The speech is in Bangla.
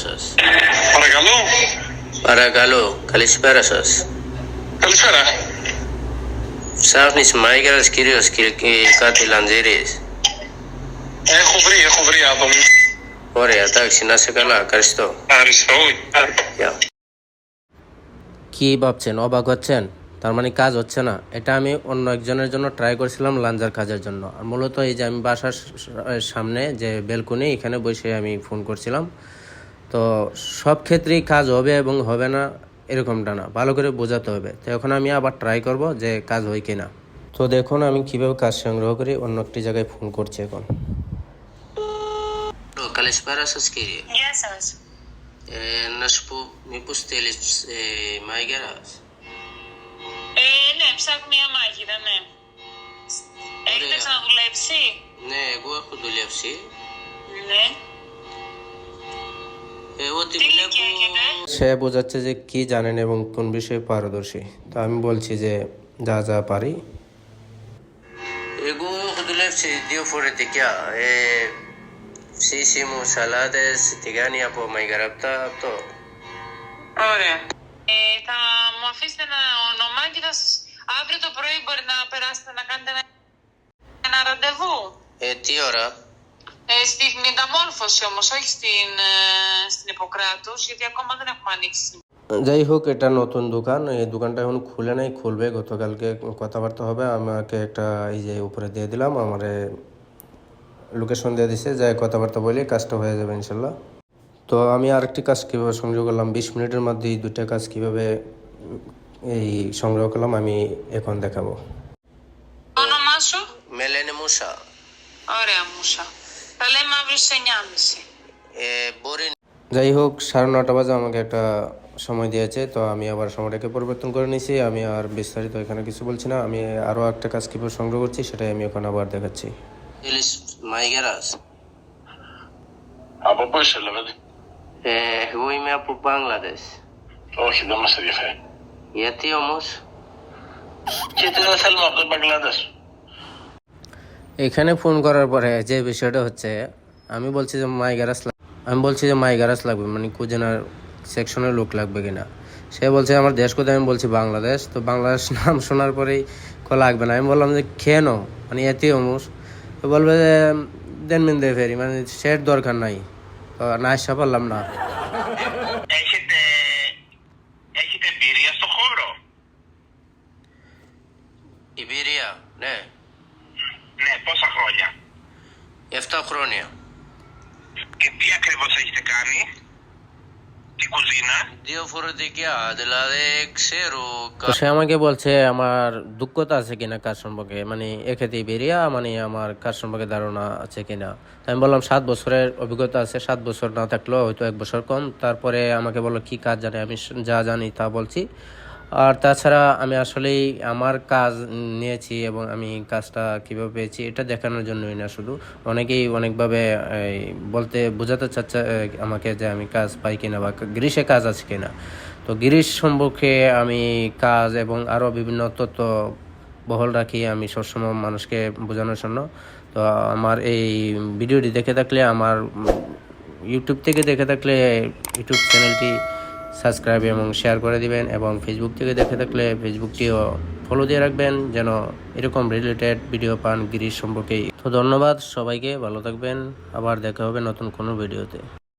σας Παρακαλώ. Παρακαλώ, καλησπέρα σας. Καλησπέρα. Ψάχνεις μάγκαρας κύριος και και κάτι λαντζίρις. Έχω βρει, έχω βρει άτομο. Ωραία, εντάξει, να είσαι καλά, ευχαριστώ. Ευχαριστώ. Γεια। কি ভাবছেন অবাক হচ্ছেন তার মানে কাজ হচ্ছে না এটা আমি অন্য একজনের জন্য ট্রাই করেছিলাম লাঞ্জার কাজের জন্য আর মূলত এই যে আমি বাসার স- সামনে যে বেলকুনি এখানে বসে আমি ফোন করছিলাম তো সব ক্ষেত্রেই কাজ হবে এবং হবে না এরকমটা না ভালো করে বোঝাতে হবে তো এখন আমি আবার ট্রাই করব যে কাজ হয় কি না তো দেখুন আমি কিভাবে কাজ সংগ্রহ করি অন্য একটি জায়গায় ফোন করছি এখন Καλησπέρα σας κύριε. Γεια σας. Ε, να σου πω, μήπως θέλεις ε, μάγειρας. Ε, ναι, ψάχνω μια μάγειρα, ναι. Έχετε Ωραία. ξαναδουλέψει? Ναι, εγώ έχω δουλέψει. Ναι. সে বোঝাচ্ছে যে কি জানেন এবং কোন বিষয়ে পারদর্শী তো আমি বলছি যে যা যা পারি Εγώ έχω δουλέψει δύο φορετικά. Ε, ψήσιμο, σαλάτες, τηγάνι από μαγειραπτά, αυτό. Ωραία. Ε, θα μου αφήσετε ένα ονομάκι, θα σας... Αύριο το πρωί μπορεί να περάσετε να κάνετε ένα, ένα ραντεβού. Ε, τι ώρα. Ε, στην μεταμόρφωση όμως, όχι στην, ε, στην Ιπποκράτους, γιατί ακόμα δεν έχουμε ανοίξει. যাই হোক এটা নতুন দোকান এই দোকানটা এখন খুলে নাই খুলবে গতকালকে কথাবার্তা হবে আমাকে একটা এই যে উপরে দিয়ে দিলাম আমার লোকেশন দিয়ে দিছে যাই কথাবার্তা বলি কাজটা হয়ে যাবে ইনশাল্লাহ তো আমি আরেকটি কাজ কীভাবে সংগ্রহ করলাম বিশ মিনিটের মধ্যে এই দুইটা কাজ কীভাবে এই সংগ্রহ করলাম আমি এখন দেখাবো Το όνομά σου? Με λένε Μούσα. Ωραία, Μούσα. Τα λέμε αύριο στις 9.30. Ε, μπορεί যাই হোক সাড়ে নটা বাজে আমাকে একটা সময় দিয়েছে তো আমি আবার সময়টাকে পরিবর্তন করে নিয়েছি আমি আর বিস্তারিত এখানে কিছু বলছি না আমি আরও একটা কাজ কীভাবে সংগ্রহ করছি সেটাই আমি এখন আবার দেখাচ্ছি θέλεις μαγειράς. Από πού είσαι, δηλαδή. Ε, εγώ είμαι από Μπαγκλαντές. Όχι, δεν μας ενδιαφέρει. Γιατί όμως. Γιατί δεν θέλουμε από τον Μπαγκλαντές. এখানে ফোন করার পরে যে বিষয়টা হচ্ছে আমি বলছি যে মাই গ্যারাস আমি বলছি যে মাই গ্যারাস লাগবে মানে কুজেনার সেকশনের লোক লাগবে কিনা। সে বলছে আমার দেশ কোথায়? আমি বলছি বাংলাদেশ। তো বাংলাদেশ নাম শোনার পরেই কো লাগবে না। আমি বললাম যে খেয়ে নো মানে এতে অমুস? তো বলবে যে দেন মিন দে ফেরি। মানে সেট দরকার নাই। না আসা পারলাম না। ইবেরিয়া ναι. Ναι, πόσα χρόνια. 7 χρόνια. Και τι ακριβώς έχετε κάνει. Τι κουζίνα. Διαφορετικά, δηλαδή ξέρω তো সে আমাকে বলছে আমার দুঃখতা আছে কিনা কাজ সম্পর্কে মানে এক্ষেত্রে বেরিয়া মানে আমার কাজ সম্পর্কে ধারণা আছে কিনা তো আমি বললাম সাত বছরের অভিজ্ঞতা আছে সাত বছর না থাকলেও হয়তো এক বছর কম তারপরে আমাকে বললো কি কাজ জানে আমি যা জানি তা বলছি আর তাছাড়া আমি আসলেই আমার কাজ নিয়েছি এবং আমি কাজটা কীভাবে পেয়েছি এটা দেখানোর জন্যই না, শুধু অনেকেই অনেকভাবে বলতে বোঝাতে চাচ্ছে আমাকে যে আমি কাজ পাই কিনা বা গ্রীষে কাজ আছে কিনা। তো গিরিশ সম্পর্কে আমি কাজ এবং আরও বিভিন্ন তথ্য বহল রাখি আমি সবসময় মানুষকে বোঝানোর জন্য। তো আমার এই ভিডিওটি দেখে থাকলে, আমার ইউটিউব থেকে দেখে থাকলে ইউটিউব চ্যানেলটি সাবস্ক্রাইব এবং শেয়ার করে দিবেন এবং ফেসবুক থেকে দেখে থাকলে ফেসবুকটিও ফলো দিয়ে রাখবেন যেন এরকম রিলেটেড ভিডিও পান গিরিশ সম্পর্কে তো ধন্যবাদ সবাইকে, ভালো থাকবেন। আবার দেখা হবে নতুন কোনো ভিডিওতে